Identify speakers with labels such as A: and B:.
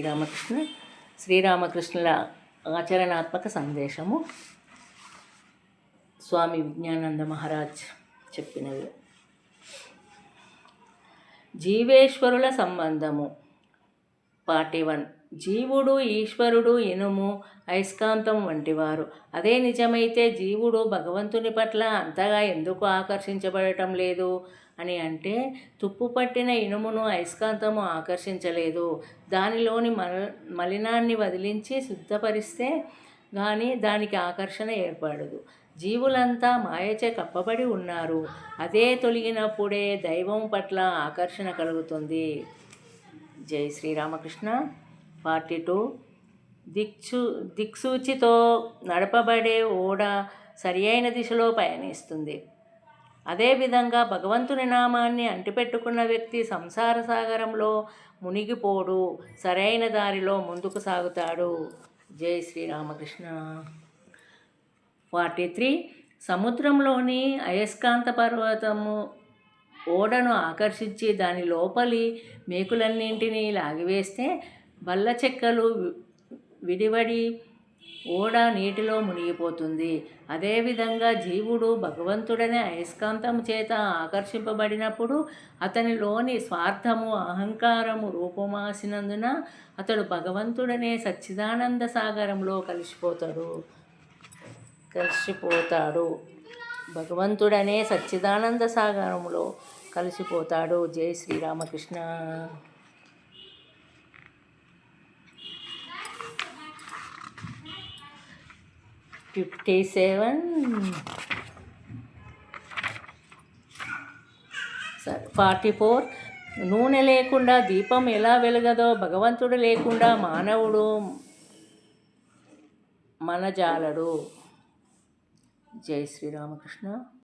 A: శ్రీరామకృష్ణ శ్రీరామకృష్ణుల ఆచరణాత్మక సందేశము. స్వామి విజ్ఞానంద మహారాజ్ చెప్పినవి. జీవేశ్వరుల సంబంధము పార్టీ వన్. జీవుడు ఈశ్వరుడు ఇనుము అయస్కాంతం వంటివారు. అదే నిజమైతే జీవుడు భగవంతుని పట్ల అంతగా ఎందుకు ఆకర్షించబడటం లేదు? అని అంటే తుప్పు పట్టిన ఇనుమును అయస్కాంతము ఆకర్షించలేదు. దానిలోని మల మలినాన్ని వదిలించి శుద్ధపరిస్తే కానీ దానికి ఆకర్షణ ఏర్పడదు. జీవులంతా మాయచే కప్పబడి ఉన్నారు. అదే తొలగినప్పుడే దైవం పట్ల ఆకర్షణ కలుగుతుంది. జై శ్రీరామకృష్ణ పార్టీ టూ దిక్సు దిక్సూచితో నడపబడే ఓడ సరి అయిన దిశలో పయనిస్తుంది. అదేవిధంగా భగవంతుని నామాన్ని అంటిపెట్టుకున్న వ్యక్తి సంసార సాగరంలో మునిగిపోడు సరైన దారిలో ముందుకు సాగుతాడు. జై శ్రీరామకృష్ణ. ఫార్టీ త్రీ సముద్రంలోని అయస్కాంత పర్వతము ఓడను ఆకర్షించి దాని లోపలి మేకులన్నింటినీ లాగివేస్తే బల్ల చెక్కలు విడివడి ఓడ నీటిలో మునిగిపోతుంది. అదేవిధంగా జీవుడు భగవంతుడనే అయస్కాంతం చేత ఆకర్షింపబడినప్పుడు అతనిలోని స్వార్థము అహంకారము రూపమాసినందున అతడు భగవంతుడనే సచ్చిదానంద సాగరంలో కలిసిపోతాడు. కలిసిపోతాడు. భగవంతుడనే సచ్చిదానంద సాగరంలో కలిసిపోతాడు. జై Sri Ramakrishna. Fifty seven forty four నూనె లేకుండా దీపం ఎలా వెలగదో భగవంతుడు లేకుండా మానవుడు మనజాలడు జై శ్రీరామకృష్ణ.